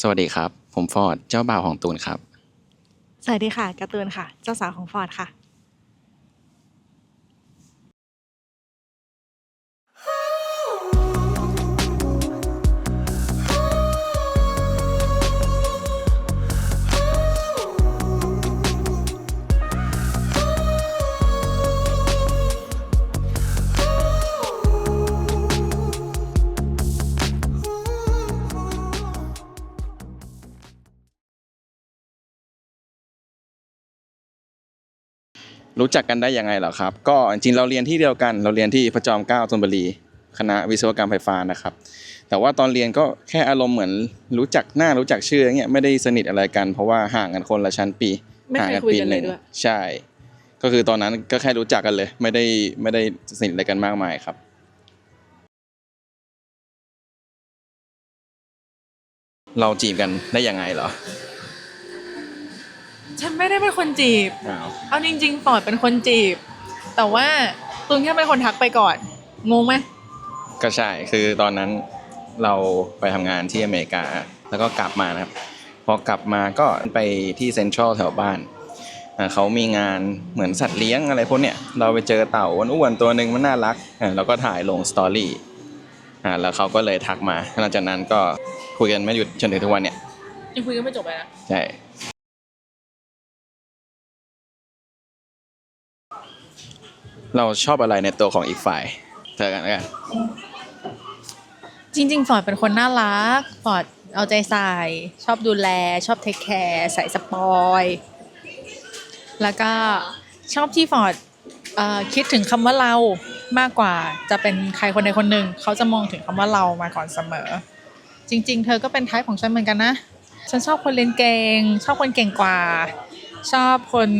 สวัสดีครับ ผมฟอร์ด เจ้าบ่าวของตูนครับ สวัสดีค่ะการ์ตูนค่ะ เจ้าสาวของฟอร์ดค่ะ รู้จักกันได้ยังไงเหรอครับ ก็จริงๆเราเรียนที่เดียวกัน เราเรียนที่พระจอมเกล้าธนบุรี คณะวิศวกรรมไฟฟ้านะครับ แต่ว่าตอนเรียนก็แค่อารมณ์เหมือนรู้จักหน้ารู้จักชื่ออย่างเงี้ยไม่ได้สนิทอะไรกัน เพราะว่าห่างกันคนละชั้นปีไม่เคยห่างกัคุยปีกันหเลยนึ่งด้วย ใช่ ก็คือตอนนั้นก็แค่รู้จักกันเลย ไม่ได้ไม่ได้สนิทอะไรกันมากมายครับ เราจีบกันได้ยังไงเหรอ ฉันไม่ได้เป็นคนจีบ อ้าวเอาจริงๆฟอร์ดเป็นคนจีบ แต่ว่าตูนแค่เป็นคนทักไปก่อน งงไหมก็ใช่คือตอนนั้นเราไปทำงานที่อเมริกา แล้วก็กลับมานะครับ พอกลับมาก็ไปที่เซ็นทรัลแถวบ้านอ่าเขามีงานเหมือนสัตว์เลี้ยงอะไรพวกเนี้ยเราไปเจอเต่าอ้วนๆตัวหนึ่งมันน่ารักอ่าเราก็ถ่ายลงสตอรี่อ่าแล้วเขาก็เลยทักมาหลังจากนั้นก็คุยกันไม่หยุดจนถึงทุกวันเนี่ยยังคุยกันไม่จบเลยนะ ใช่ เราชอบอะไรในตัวของอีกฝ่ายเธอกันแล้วกันจริง ๆ ฟอร์ดเป็นคนน่ารัก ฟอร์ดเอาใจใส่ ชอบดูแล ชอบเทคแคร์ใส่สปอย แล้วก็ชอบที่ฟอร์ดเอ่อคิดถึงคำว่าเรามากกว่าจะเป็นใครคนใดคนหนึ่ง เขาจะมองถึงคำว่าเรามาก่อนเสมอ จริง ๆ เธอก็เป็นไทป์ของฉันเหมือนกันนะ ฉันชอบคนเรียนเก่ง ชอบคนเก่งกว่า ชอบคน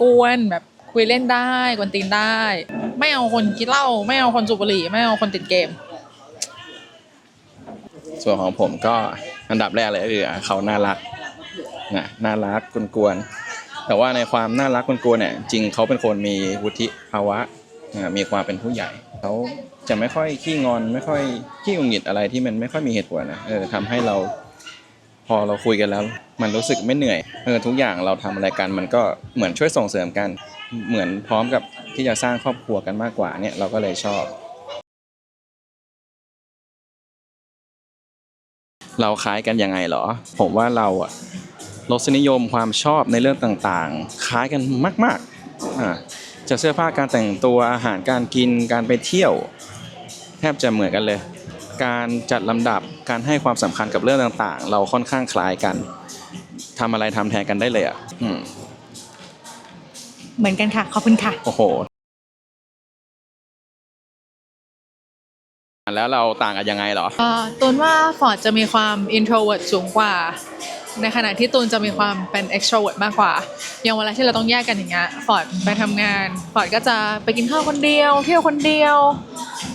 กวนๆแบบ คุยเล่นได้กวนตีนได้ ไม่เอาคนกินเหล้าไม่เอาคนสูบบุหรี่ไม่เอาคนติดเกม ส่วนของผมก็อันดับแรกเลยก็คือเขาน่ารักนะน่ารักกวนๆแต่ว่าในความน่ารักกวนๆเนี่ยจริงเขาเป็นคนมีวุฒิภาวะอ่ามีความเป็นผู้ใหญ่เขาจะไม่ค่อยขี้งอนไม่ค่อยขี้หงุดหงิดอะไรที่มันไม่ค่อยมีเหตุผลนะเออทำให้เรา พอเราคุยกันแล้ว มันรู้สึกไม่เหนื่อยเออทุกอย่างเราทำอะไรกันมันก็เหมือนช่วยส่งเสริมกัน เหมือนพร้อมกับที่จะสร้างครอบครัวกันมากกว่าเนี่ยเราก็เลยชอบ เราคล้ายกันยังไงเหรอ ผมว่าเราอะรสนิยมความชอบในเรื่องต่างๆ คล้ายกันมากๆอ่าจะเสื้อผ้าการแต่งตัวอาหารการกินการไปเที่ยว แทบจะเหมือนกันเลย การจัดลำดับการให้ความสำคัญกับเรื่องต่างๆ เราค่อนข้างคล้ายกันทำอะไรทำแทนกันได้เลยอะอืมเหมือนกันค่ะ ขอบคุณค่ะ โอ้โห แล้วเราต่างกันยังไงเหรอ เอ่อตูนว่าฟอร์ดจะมีความ introvert สูงกว่า ในขณะที่ตูนจะมีความเป็น extrovert มากกว่า อย่างเวลาที่เราต้องแยกกันอย่างเงี้ยฟอร์ดไปทำงานฟอร์ดก็จะไปกินข้าวคนเดียว เที่ยวคนเดียว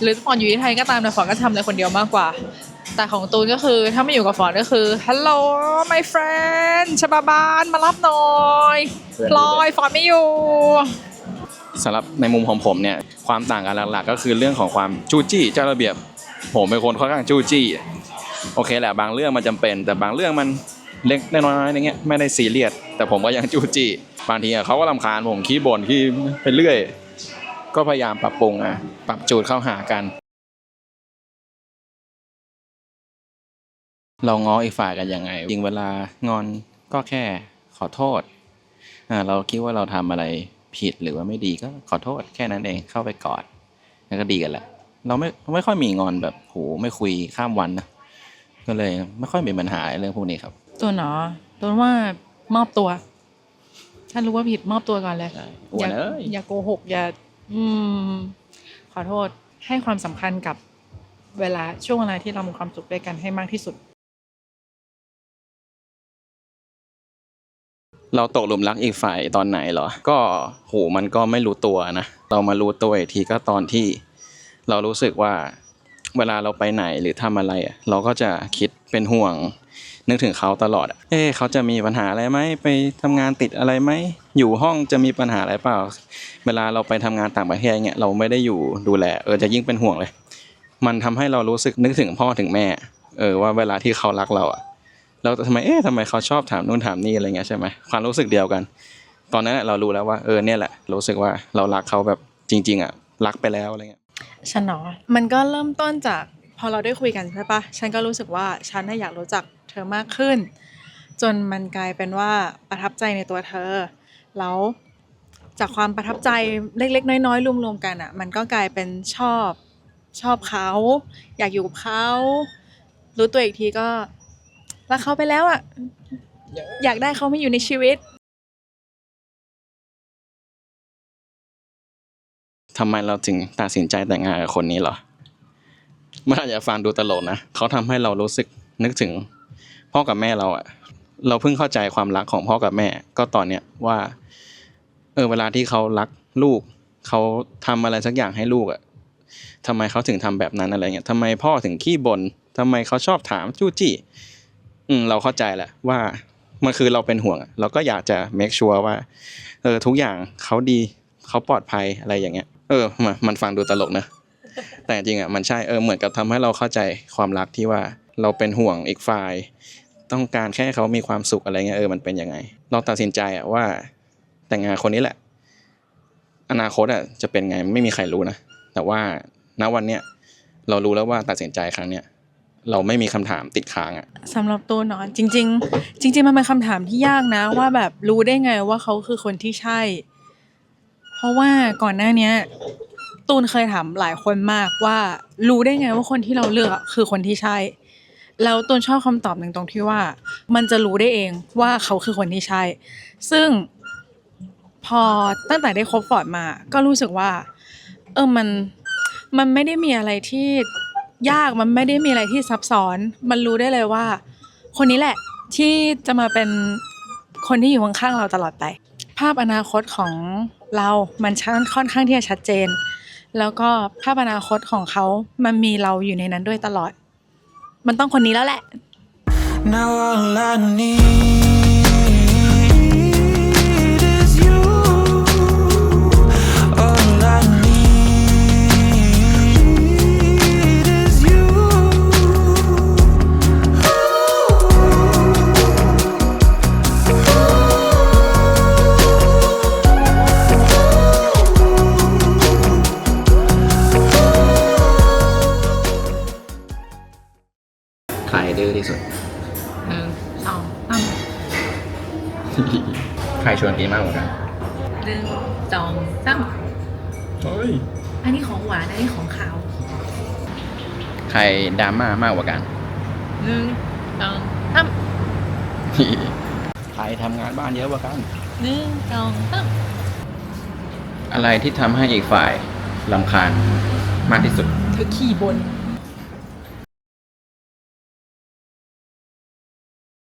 หรือฟอร์ดอยู่ที่ไทยก็ตามแต่ฟอร์ดก็ทำอะไรคนเดียวมากกว่า แต่ของตูนก็คือถ้าไม่อยู่กับฟอร์ดก็คือ hello my friend ชบาบานมารับหน่อยเพื่อนพลอยฟอร์ดไม่อยู่ สำหรับในมุมของผมเนี่ยความต่างกันหลักๆ ก็คือเรื่องของความจู้จี้เจ้าระเบียบ ผมเป็นคนค่อนข้างจู้จี้โอเคแหละบางเรื่องมันจำเป็น แต่บางเรื่องมันเล็กน้อยๆอย่างเงี้ยไม่ได้ซีเรียสแต่ผมก็ยังจู้จี้บางทีอะเขาก็รำคาญผมขี้บ่นขี้ไปเรื่อย ก็พยายามปรับปรุงอะปรับจูดเข้าหากัน เราง้ออีกฝ่ายกันยังไงจริงเวลางอนก็แค่ขอโทษอ่าเราคิดว่าเราทำอะไรผิดหรือว่าไม่ดีก็ขอโทษแค่นั้นเองเข้าไปกอดแล้วก็ดีกันแหละเราไม่ไม่ค่อยมีงอนแบบโหไม่คุยข้ามวันนะก็เลยไม่ค่อยมีปัญหาเรื่องพวกนี้ครับ ตัวเนาะตัวว่ามอบตัว ถ้ารู้ว่าผิดมอบตัวก่อนเลยใช่ออ้วนย่าเอ้ยอย่าโกหกอย่า อืม ขอโทษให้ความสำคัญกับเวลาช่วงเวลาที่เรามีความสุขด้วยกันให้มากที่สุด เราตกหลุมรักอีกฝ่ายตอนไหนเหรอ ก็โหมันก็ไม่รู้ตัวนะ เรามารู้ตัวอีกทีก็ตอนที่ เรารู้สึกว่า เวลาเราไปไหนหรือทำอะไรอะเราก็จะคิดเป็นห่วง นึกถึงเขาตลอดเอ๊เขาจะมีปัญหาอะไรไหมไปทำงานติดอะไรไหมอยู่ห้องจะมีปัญหาอะไรเปล่า เวลาเราไปทำงานต่างประเทศเงี้ยเราไม่ได้อยู่ดูแลเออจะยิ่งเป็นห่วงเลย มันทำให้เรารู้สึกนึกถึงพ่อถึงแม่ เออว่าเวลาที่เขารักเราอะแล้วทำไมเอ๊ะทำไมเขาชอบถามนู่นถามนี่อะไรเงี้ยใช่ไหมความรู้สึกเดียวกัน ตอนนั้นเรารู้แล้วว่าเออเนี่ยแหละรู้สึกว่าเรารักเขาแบบจริง ๆอะรักไปแล้วอะไรเงี้ย ฉันเนาะมันก็เริ่มต้นจากพอเราได้คุยกันใช่ปะฉันก็รู้สึกว่าฉันน่ะอยากรู้จักเธอมากขึ้น จนมันกลายเป็นว่าประทับใจในตัวเธอ แล้วจากความประทับใจเล็ก ๆ น้อยๆรวมๆกันอะ่ะ มันก็กลายเป็นชอบชอบเขา อยากอยู่กับเขารู้ตัวอีกทีก็รักเขาไปแล้วอะ่ะอยากได้เขามาอยู่ในชีวิต ทำไมเราถึงตัดสินใจแต่งงานกับคนนี้เหรอมันอาจจะฟังดูตลกนะเขาทำให้เรารู้สึกนึกถึงพ่อกับแม่เราอะเราเพิ่งเข้าใจความรักของพ่อกับแม่ ก็ตอนเนี้ยว่า เออเวลาที่เขารักลูกเขาทำอะไรสักอย่างให้ลูกอะทำไมเขาถึงทำแบบนั้นอะไรเงี้ยทำไมพ่อถึงขี้บ่นทำไมเขาชอบถามจู้จี้อืมเราเข้าใจแหละว่ามันคือเราเป็นห่วง เราก็อยากจะ make sure ว่าเออทุกอย่างเขาดีเขาปลอดภัยอะไรอย่างเงี้ย เออมันมันฟังดูตลกนะ แต่จริงๆอะมันใช่เออเหมือนกับทำให้เราเข้าใจความรักที่ว่าเราเป็นห่วงอีกฝ่าย ต้องการแค่เขามีความสุขอะไรเงี้ยเออมันเป็นยังไง เราตัดสินใจอะว่า แต่งงานคนนี้แหละ อนาคตอะจะเป็นไงไม่มีใครรู้นะแต่ว่าณวันเนี้ยเรารู้แล้วว่าตัดสินใจครั้งเนี้ยเราไม่มีคำถามติดค้างอะสำหรับตัวหนอนจริง ๆ จริง ๆ มันเป็นคำถามที่ยากนะ ว่าแบบรู้ได้ไงว่าเขาคือคนที่ใช่ ราะว่าก่อนหน้าเนี้ยตูนเคยถามหลายคนมากว่า รู้ได้ไงว่าคนที่เราเลือกคือคนที่ใช่แล้วตูนชอบคำตอบหนึ่งตรงที่ว่า มันจะรู้ได้เองว่าเขาคือคนที่ใช่ ซึ่งพอตั้งแต่ได้คบฟอร์ดมา ก็รู้สึกว่า เออมันมันไม่ได้มีอะไรที่ยากมันไม่ได้มีอะไรที่ซับซ้อน มันรู้ได้เลยว่า คนนี้แหละที่จะมาเป็นคนที่อยู่ข้างๆเราตลอดไป ภาพอนาคตของ เรามันชันค่อนข้างที่จะชัดเจน แล้วก็ภาพอนาคตของเขามันมีเราอยู่ในนั้นด้วยตลอด มันต้องคนนี้แล้วแหละ Now all I need นึ่งสองสามใครชวนกินมากกว่ากันหนึ่งสองสามเฮ้ยอันนี้ของหวาน อันนี้ของขาวใครดราม่ามากกว่ากันหนึ่งสองสามใครทำงานบ้านเยอะกว่ากันหนึ่งสองสามอะไรที่ทำให้อีกฝ่ายลำคาญมากที่สุด เธอขี่บน